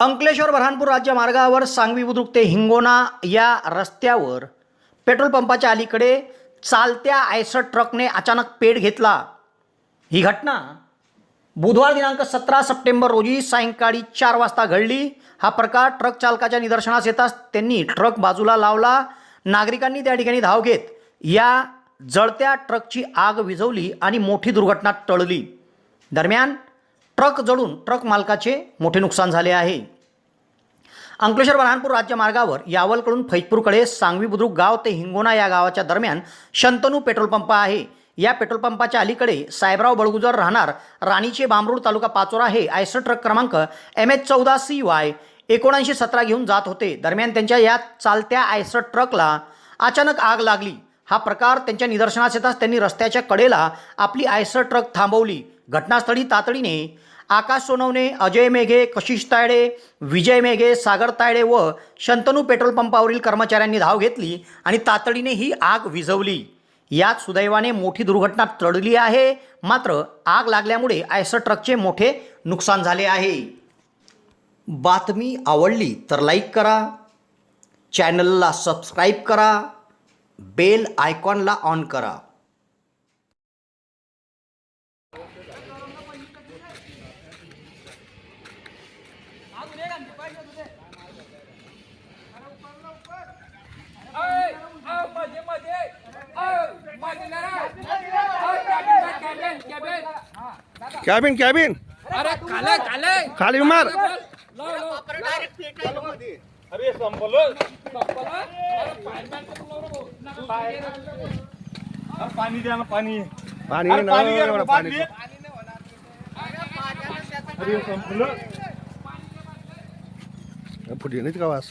अंकलेश्वर बऱ्हाणपूर राज्य मार्गावर सांगवी बुद्रुक ते हिंगोना या रस्त्यावर पेट्रोल पंपाच्या अलीकडे चालत्या आयसर ट्रकने अचानक पेट घेतला. ही घटना बुधवार दिनांक सतरा सप्टेंबर रोजी सायंकाळी चार वाजता घडली. हा प्रकार ट्रक चालकाच्या निदर्शनास येताच त्यांनी ट्रक बाजूला लावला. नागरिकांनी त्या ठिकाणी धाव घेत या जळत्या ट्रकची आग विझवली आणि मोठी दुर्घटना टळली. दरम्यान ट्रक जळून ट्रक मालकाचे मोठे नुकसान झाले आहे. अंकलेश्वर बऱ्हाणपूर राज्य मार्गावर यावलकडून फैजपूरकडे सांगवी बुद्रुक गाव ते हिंगोना या गावाच्या दरम्यान शंतनू पेट्रोल पंप आहे. या पेट्रोल पंपाच्या अलीकडे साहेबराव बळगुजर राहणार राणीचे बांबरूड तालुका पाचोरा हे आयसर ट्रक क्रमांक एम एच चौदा सी वाय एकोणऐंशी सतरा घेऊन जात होते. दरम्यान त्यांच्या या चालत्या आयसर ट्रकला अचानक आग लागली. हा प्रकार त्यांच्या निदर्शनास येताच त्यांनी रस्त्याच्या कडेला आपली आयसर ट्रक थांबवली. घटनास्थळी तातडीने आकाश सोनवणे अजय मेघे कशिश तायडे विजय मेघे सागर तायडे व शंतनू पेट्रोल पंपावरील कर्मचाऱ्यांनी धाव घेतली आणि तातडीने ही आग विझवली. यात सुदैवाने मोठी दुर्घटना टळली आहे. मात्र आग लागल्यामुळे आयसर ट्रकचे मोठे नुकसान झाले आहे. बातमी आवडली तर लाईक करा. चॅनलला सबस्क्राईब करा. बेल आयकॉनला ऑन करा. कॅबिन कॅबिन अरे खाले मार. अरे. पाणी द्या ना पाणी पाणी पाणी. अरे संपलं फुटी नाही का वास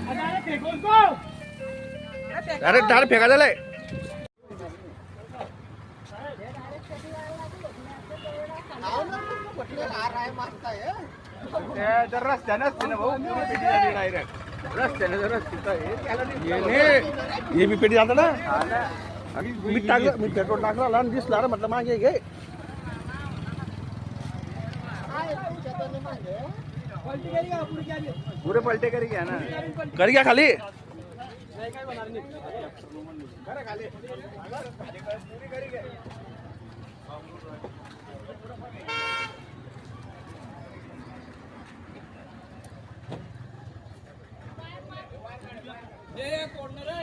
अरे, अरे, फेकून तो. अरे डाळ फेका झालाय हे मी पेटी जातं ना. मी टाकलं मी पेट्रोल टाकलं आणि दिसला रे. म्हटलं मागे घे पुरे पलटे करी घ्या ना। कर घ्या खाली? ए, कोणतं रे,